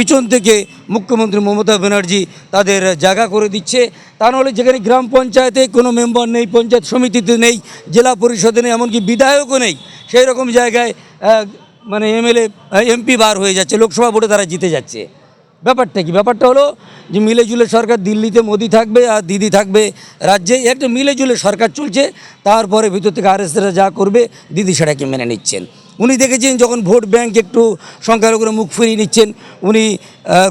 পিছন থেকে মুখ্যমন্ত্রী মমতা ব্যানার্জি তাদের জায়গা করে দিচ্ছে। তা নাহলে যেখানে গ্রাম পঞ্চায়েতে কোনো মেম্বার নেই, পঞ্চায়েত সমিতিতে নেই, জেলা পরিষদে নেই, এমনকি বিধায়কও নেই, সেই রকম জায়গায় মানে এমএলএ, এমপি বার হয়ে যাচ্ছে, লোকসভা ভোটে তারা জিতে যাচ্ছে। ব্যাপারটা কি? ব্যাপারটা হলো যে মিলে জুলে সরকার দিল্লিতে মোদি থাকবে আর দিদি থাকবে রাজ্যে, একটা মিলে জুলে সরকার চলছে, তারপরে ভিতর থেকে আরএসরা যা করবে, দিদি সেটাকে মেনে নিচ্ছেন। উনি দেখেছেন যখন ভোট ব্যাংক একটু সংখ্যালঘুরা মুখ ফিরিয়ে নিচ্ছেন, উনি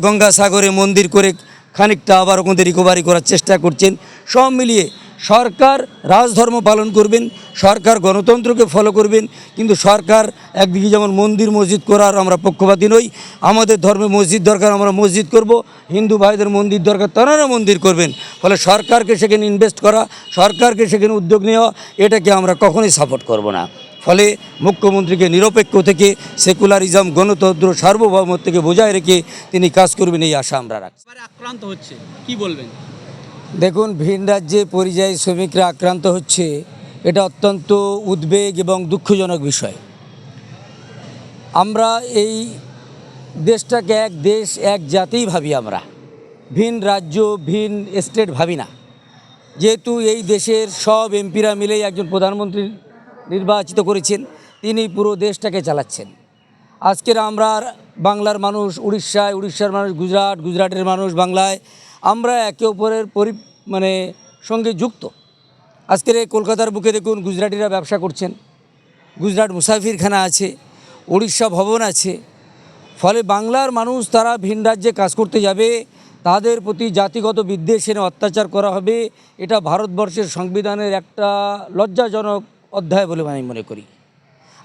গঙ্গাসাগরে মন্দির করে খানিকটা আবার ওখানে রিকভারি করার চেষ্টা করছেন। সব মিলিয়ে সরকার রাজধর্ম পালন করবেন, সরকার গণতন্ত্রকে ফলো করবেন, কিন্তু সরকার একদিকে যেমন মন্দির মসজিদ করার আমরা পক্ষপাতী নই, আমাদের ধর্মে মসজিদ দরকার আমরা মসজিদ করব, হিন্দু ভাইদের মন্দির দরকার তারা মন্দির করবেন। ফলে সরকারকে সেখানে ইনভেস্ট করা, সরকারকে সেখানে উদ্যোগ নেওয়া, এটাকে আমরা কখনোই সাপোর্ট করব না। ফলে মুখ্যমন্ত্রীকে নিরপেক্ষ থেকে সেকুলারিজম গণতন্ত্র সার্বভৌমত্ব থেকে বজায় রেখে তিনি কাজ করবেন এই আশা আমরা রাখছি। আক্রান্ত হচ্ছে কি বলবেন? দেখুন ভিন রাজ্যে পরিযায়ী শ্রমিকরা আক্রান্ত হচ্ছে এটা অত্যন্ত উদ্বেগ এবং দুঃখজনক বিষয়। আমরা এই দেশটাকে এক দেশ এক জাতিই ভাবি আমরা। ভিন রাজ্য ভিন স্টেট ভাবি না। যেহেতু এই দেশের সব এমপিরা মিলেই একজন প্রধানমন্ত্রী নির্বাচিত করেছেন, তিনি পুরো দেশটাকে চালাচ্ছেন। আজকের আমরা বাংলার মানুষ উড়িষ্যায়, উড়িষ্যার মানুষ গুজরাট, গুজরাটের মানুষ বাংলায়, আমরা একে অপরের পরি মানে সঙ্গে যুক্ত। আজকের এই কলকাতার বুকে দেখুন গুজরাটিরা ব্যবসা করছেন। গুজরাট মুসাফিরখানা আছে, উড়িষ্যা ভবন আছে। ফলে বাংলার মানুষ তারা ভিন রাজ্যে কাজ করতে যাবে, তাদের প্রতি জাতিগত বিদ্বেষ এনে অত্যাচার করা হবে, এটা ভারতবর্ষের সংবিধানের একটা লজ্জাজনক অধ্যায় বলে আমি মনে করি।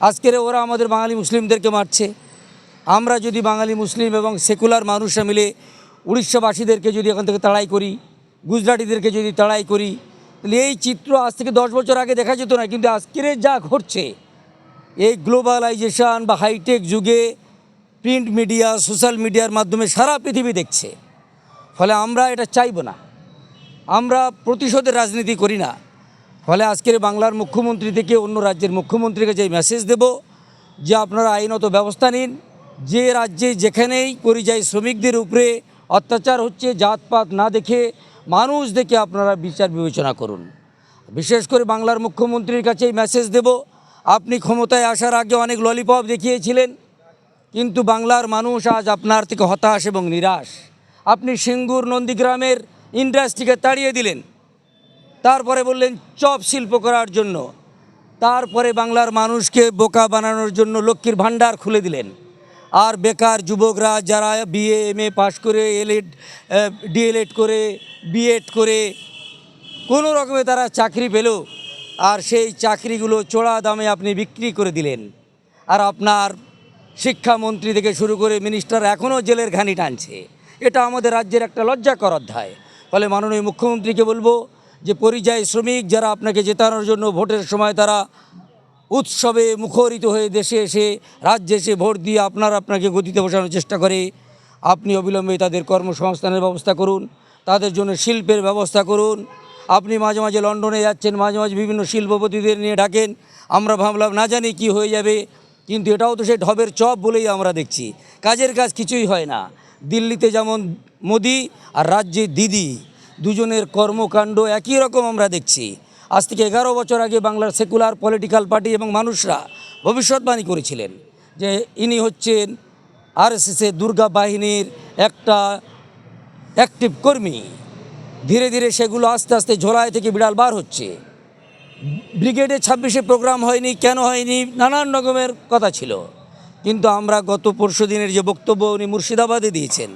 আজকের ওরা আমাদের বাঙালি মুসলিমদেরকে মারছে। আমরা যদি বাঙালি মুসলিম এবং সেকুলার মানুষরা মিলে উড়িষ্যাবাসীদেরকে যদি এখান থেকে তাড়াই করি, গুজরাটিদেরকে যদি তাড়াই করি, তাহলে এই চিত্র আজ থেকে দশ বছর আগে দেখা যেত না, কিন্তু আজকের যা ঘটছে, এই গ্লোবালাইজেশন বা হাইটেক যুগে প্রিন্ট মিডিয়া, সোশ্যাল মিডিয়ার মাধ্যমে সারা পৃথিবী দেখছে। ফলে আমরা এটা চাইব না। আমরা প্রতিশোধের রাজনীতি করি না। ফলে আজকের বাংলার মুখ্যমন্ত্রী থেকে অন্য রাজ্যের মুখ্যমন্ত্রীকে যে মেসেজ দেব, যে আপনারা আইনত ব্যবস্থা নিন, যে রাজ্যে যেখানেই পরিযায়ী শ্রমিকদের উপরে অত্যাচার হচ্ছে, জাতপাত না দেখে মানুষ দেখে আপনারা বিচার বিবেচনা করুন। বিশেষ করে বাংলার মুখ্যমন্ত্রীর কাছে এই মেসেজ দেব, আপনি ক্ষমতায় আসার আগে অনেক ললিপপ দেখিয়েছিলেন, কিন্তু বাংলার মানুষ আজ আপনার থেকে হতাশ এবং নিরাশ। আপনি সিঙ্গুর নন্দীগ্রামের ইন্ডাস্ট্রিকে তাড়িয়ে দিলেন। তারপরে বললেন, চপ শিল্প করার জন্য। তারপরে বাংলার মানুষকে বোকা বানানোর জন্য লক্ষ্মীর ভাণ্ডার খুলে দিলেন। আর বেকার যুবকরা যারা বিএ এম এ পাশ করে এলএড ডিএলএড করে বিএড করে, কোনো রকমে তারা চাকরি পেল, আর সেই চাকরিগুলো চড়া দামে আপনি বিক্রি করে দিলেন। আর আপনার শিক্ষামন্ত্রী থেকে শুরু করে মিনিস্টার এখনও জেলের ঘানি টানছে। এটা আমাদের রাজ্যের একটা লজ্জাকর অধ্যায়। ফলে মাননীয় মুখ্যমন্ত্রীকে বলব যে পরিযায়ী শ্রমিক যারা আপনাকে জেতানোর জন্য ভোটের সময় তারা উৎসবে মুখরিত হয়ে দেশে এসে, রাজ্যে এসে ভোট দিয়ে আপনার আপনাকে গতিতে বসানোর চেষ্টা করে। আপনি অবিলম্বে তাদের কর্মসংস্থানের ব্যবস্থা করুন, তাদের জন্য শিল্পের ব্যবস্থা করুন। আপনি মাঝে মাঝে লন্ডনে যাচ্ছেন, মাঝে মাঝে বিভিন্ন শিল্পপতিদের নিয়ে ডাকেন। আমরা ভাবলাম, না জানি কি হয়ে যাবে, কিন্তু এটাও তো সেই ঢবের চপ বলেই আমরা দেখছি। কাজের কাজ কিছুই হয় না। দিল্লিতে যেমন মোদি আর রাজ্যে দিদি। দুজনের কর্মকাণ্ড একই রকম আমরা দেখছি। আজ থেকে এগারো বছর আগে বাংলার সেকুলার পলিটিক্যাল পার্টি এবং মানুষরা ভবিষ্যৎবাণী করেছিলেন যে ইনি হচ্ছেন আর আরএসএসের দুর্গা বাহিনীর একটা অ্যাক্টিভ কর্মী। ধীরে ধীরে সেগুলো আস্তে আস্তে ঝোলায় থেকে বিড়াল বার হচ্ছে। ব্রিগেডে ছাব্বিশে প্রোগ্রাম হয়নি, কেন হয়নি, নানান রকমের কথা ছিল। কিন্তু আমরা গত পরশু দিনের যে বক্তব্য উনি মুর্শিদাবাদে দিয়েছেন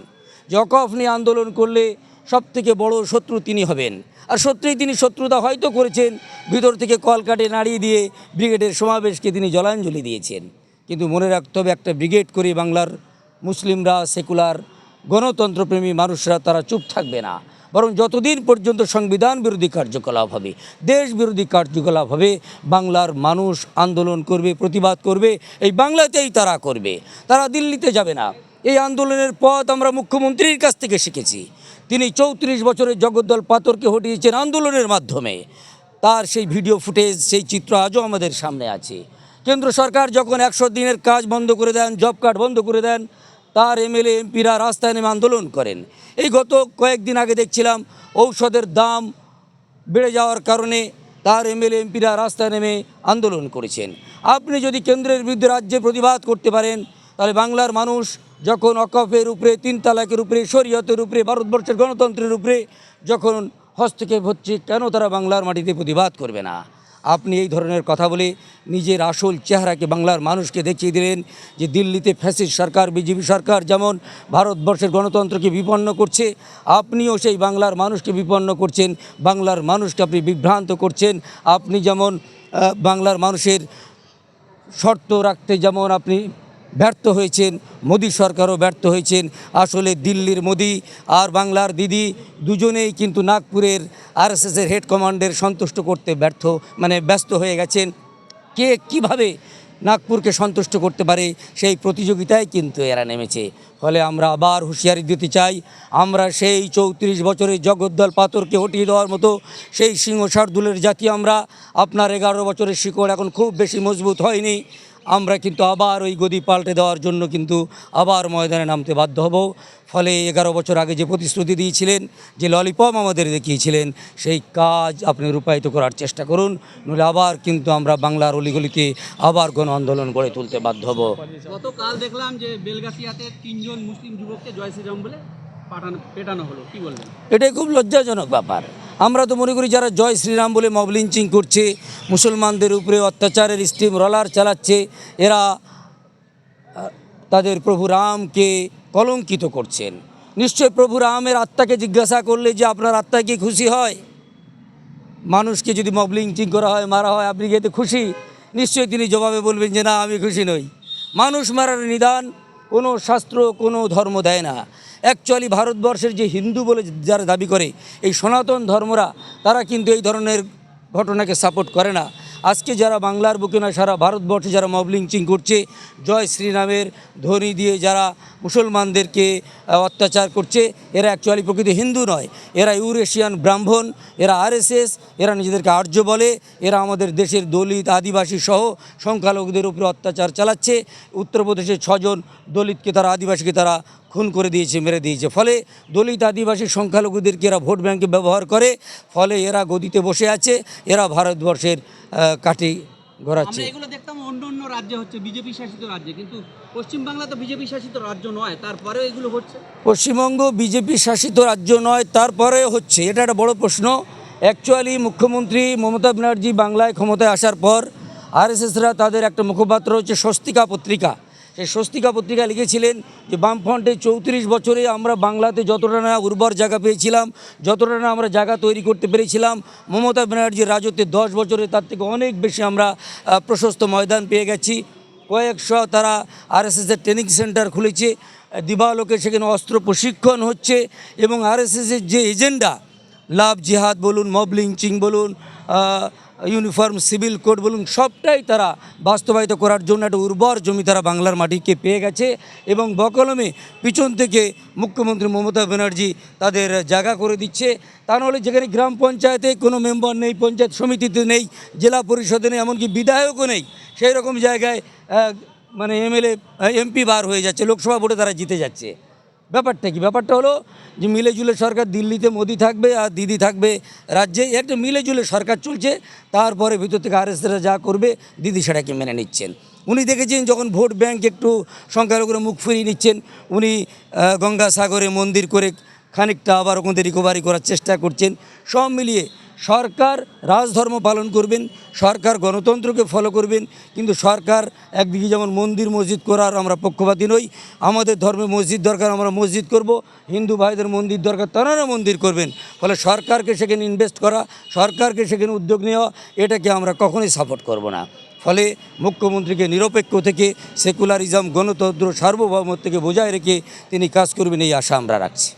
জকফ নিয়ে আন্দোলন করলে সব থেকে বড় শত্রু তিনি হবেন। আর সত্যিই তিনি শত্রুতা হয়তো করেছেন, ভিতর থেকে কলকাটে নাড়িয়ে দিয়ে ব্রিগেডের সমাবেশকে তিনি জলাঞ্জলি দিয়েছেন। কিন্তু মনে রাখতে হবে, একটা ব্রিগেড করে বাংলার মুসলিমরা, সেকুলার, গণতন্ত্রপ্রেমী মানুষরা, তারা চুপ থাকবে না। বরং যতদিন পর্যন্ত সংবিধান বিরোধী কার্যকলাপ হবে, দেশ বিরোধী কার্যকলাপ হবে, বাংলার মানুষ আন্দোলন করবে, প্রতিবাদ করবে, এই বাংলাতেই তারা করবে। তারা দিল্লিতে যাবে না। এই আন্দোলনের পথ আমরা মুখ্যমন্ত্রীর কাছ থেকে শিখেছি। তিনি চৌত্রিশ বছরের জগদ্দল পাথরকে হটিয়েছেন আন্দোলনের মাধ্যমে। তার সেই ভিডিও ফুটেজ, সেই চিত্র আজও আমাদের সামনে আছে। কেন্দ্র সরকার যখন একশো দিনের কাজ বন্ধ করে দেন, জব কার্ড বন্ধ করে দেন, তার এমএলএ, এমপিরা রাস্তায় নেমে আন্দোলন করেন। এই গত কয়েকদিন আগে দেখছিলাম ঔষধের দাম বেড়ে যাওয়ার কারণে তার এমএলএ, এমপিরা রাস্তায় নেমে আন্দোলন করেছেন। আপনি যদি কেন্দ্রের বিরুদ্ধে রাজ্যে প্রতিবাদ করতে পারেন, তাহলে বাংলার মানুষ যখন অকফের উপরে, তিন তালাকের উপরে, শরীয়তের উপরে, ভারতবর্ষের গণতন্ত্রের উপরে, যখন হস্তক্ষেপ হচ্ছে, কেন তারা বাংলার মাটিতে প্রতিবাদ করবে না? আপনি এই ধরনের কথা বলে নিজের আসল চেহারাকে বাংলার মানুষকে দেখিয়ে দিলেন যে দিল্লিতে ফ্যাসিস্ট সরকার, বিজেপি সরকার যেমন ভারতবর্ষের গণতন্ত্রকে বিপন্ন করছে, আপনিও সেই বাংলার মানুষকে বিপন্ন করছেন, বাংলার মানুষকে আপনি বিভ্রান্ত করছেন। আপনি যেমন বাংলার মানুষের শর্ত রাখতে যেমন আপনি ব্যর্থ হয়েছেন, মোদী সরকারও ব্যর্থ হয়েছেন। আসলে দিল্লির মোদি আর বাংলার দিদি দুজনেই কিন্তু নাগপুরের আরএসএসের হেড কমান্ডের সন্তুষ্ট করতে ব্যর্থ মানে ব্যস্ত হয়ে গেছেন। কে কীভাবে নাগপুরকে সন্তুষ্ট করতে পারে সেই প্রতিযোগিতায় কিন্তু এরা নেমেছে। ফলে আমরা আবার হুঁশিয়ারি দিতে চাই, আমরা সেই চৌত্রিশ বছরের জগদ্দল পাথরকে হটিয়ে দেওয়ার মতো, সেই সিংহ শার্দুলের জাতি আমরা। আপনার এগারো বছরের শিকড় এখন খুব বেশি মজবুত হয়নি। আমরা কিন্তু আবার ওই গদি পাল্টে দেওয়ার জন্য কিন্তু আবার ময়দানে নামতে বাধ্য হব। ফলে এগারো বছর আগে যে প্রতিশ্রুতি দিয়েছিলেন যে ললিপপ আমাদের দেখিয়েছিলেন সেই কাজ আপনি রূপায়িত করার চেষ্টা করুন নইলে আবার কিন্তু আমরা বাংলার অলিগলিতে আবার গণ আন্দোলন গড়ে তুলতে বাধ্য হব। গতকাল দেখলাম যে বেলগাছিয়াতে তিনজন মুসলিম যুবককে জয় শ্রীরাম বলে পাঠানো পেটানো হলো। কি বলবেন এটাই খুব লজ্জাজনক ব্যাপার। আমরা তো মনে করি যারা জয় শ্রীরাম বলে মব লিঞ্চিং করছে, মুসলমানদের উপরে অত্যাচারের স্টিম রলার চালাচ্ছে, এরা তাদের প্রভু রামকে কলঙ্কিত করছেন। নিশ্চয় প্রভু রামের আত্মাকে জিজ্ঞাসা করলে যে আপনার আত্মা কি খুশি হয়? মানুষকে যদি মব লিঞ্চিং করা হয়, মারা হয়, আপনি কি এতে খুশি? নিশ্চয়ই তিনি জবাবে বলবেন যে না, আমি খুশি নই। মানুষ মারার নিদান কোনো শাস্ত্র, কোনো ধর্ম দেয় না। অ্যাকচুয়ালি ভারতবর্ষের যে হিন্দু বলে যারা দাবি করে, এই সনাতন ধর্মরা, তারা কিন্তু এই ধরনের ঘটনাকে সাপোর্ট করে না। আজকে যারা বাংলার বুকে না সারা ভারতবর্ষে যারা মব লিঞ্চিং করছে, জয় শ্রীরামের ধ্বনি দিয়ে যারা মুসলমানদেরকে অত্যাচার করছে, এরা অ্যাকচুয়ালি প্রকৃত হিন্দু নয়। এরা ইউরেশিয়ান ব্রাহ্মণ, এরা আরএসএস, এরা নিজেদেরকে আর্য বলে, এরা আমাদের দেশের দলিত আদিবাসী সহ সংখ্যালঘুদের উপরে অত্যাচার চালাচ্ছে। উত্তরপ্রদেশের ছজন দলিতকে তারা আদিবাসীকে তারা খুন করে দিয়েছে মেরে দিয়েছে। ফলে দলিত আদিবাসী সংখ্যালঘুদেরকে এরা ভোট ব্যাংকে ব্যবহার করে ফলে এরা গদিতে বসে আছে এরা ভারতবর্ষের কাঠি ঘোরাচ্ছে এগুলো দেখতাম অন্য অন্য রাজ্যে হচ্ছে বিজেপি শাসিত রাজ্যে কিন্তু পশ্চিমবাংলা তো বিজেপি শাসিত রাজ্য নয় তারপরেও এগুলো হচ্ছে? পশ্চিমবঙ্গ বিজেপি শাসিত রাজ্য নয় তারপরে হচ্ছে এটা একটা বড় প্রশ্ন। অ্যাকচুয়ালি মুখ্যমন্ত্রী মমতা ব্যানার্জি বাংলায় ক্ষমতায় আসার পর আরএসএসরা তাদের একটা মুখপাত্র হচ্ছে স্বস্তিকা পত্রিকা। সেই স্বস্তিকা পত্রিকা লিখেছিলেন যে বামফ্রন্টে চৌত্রিশ বছরে আমরা বাংলাতে যতটা না উর্বর জায়গা পেয়েছিলাম, যতটা না আমরা জায়গা তৈরি করতে পেরেছিলাম, মমতা ব্যানার্জির রাজত্বে দশ বছরে তার থেকে অনেক বেশি আমরা প্রশস্ত ময়দান পেয়ে গেছি। কয়েকশো তারা আরএসএসের ট্রেনিং সেন্টার খুলেছে, দিবালোকে সেখানে অস্ত্র প্রশিক্ষণ হচ্ছে এবং আরএসএসের যে এজেন্ডা লাভ, জিহাদ বলুন মব লিঞ্চিং বলুন ইউনিফর্ম সিভিল কোড বলুন, সবটাই তারা বাস্তবায়িত করার জন্য একটা উর্বর জমি তারা বাংলার মাটিকে পেয়ে গেছে এবং বকলমে পিছন থেকে মুখ্যমন্ত্রী মমতা ব্যানার্জি তাদের জায়গা করে দিচ্ছে। তা নাহলে যেখানে গ্রাম পঞ্চায়েতে কোনো মেম্বার নেই, পঞ্চায়েত সমিতিতে নেই, জেলা পরিষদে নেই, এমনকি বিধায়কও নেই, সেই রকম জায়গায় মানে এমএলএ, এমপি বার হয়ে যাচ্ছে, লোকসভা ভোটে তারা জিতে যাচ্ছে। ব্যাপারটা কি? ব্যাপারটা হলো যে মিলে জুলে সরকার দিল্লিতে মোদি থাকবে আর দিদি থাকবে রাজ্যে একটা মিলে জুলে সরকার চলছে, তারপরে ভিতর থেকে আরএসরা যা করবে, দিদি সেটাকে মেনে নিচ্ছেন? উনি দেখেছেন যখন ভোট ব্যাংক একটু সংখ্যালঘুরা মুখ ফিরিয়ে নিচ্ছেন, উনি গঙ্গাসাগরে মন্দির করে খানিকটা আবার ওখানে রিকভারি করার চেষ্টা করছেন। সব মিলিয়ে সরকার রাজধর্ম পালন করবেন, সরকার গণতন্ত্রকে ফলো করবেন, কিন্তু সরকার একদিকে যেমন মন্দির, মসজিদ করার আমরা পক্ষপাতী নই, আমাদের ধর্মে মসজিদ দরকার, আমরা মসজিদ করব, হিন্দু ভাইদের মন্দির দরকার তারা মন্দির করবেন। ফলে সরকারকে সেখানে ইনভেস্ট করা, সরকারকে সেখানে উদ্যোগ নেওয়া, এটাকে আমরা কখনোই সাপোর্ট করব না। ফলে মুখ্যমন্ত্রীকে নিরপেক্ষ থেকে সেকুলারিজম গণতন্ত্র সার্বভৌমত্ব থেকে বজায় রেখে তিনি কাজ করবেন, এই আশা আমরা রাখছি।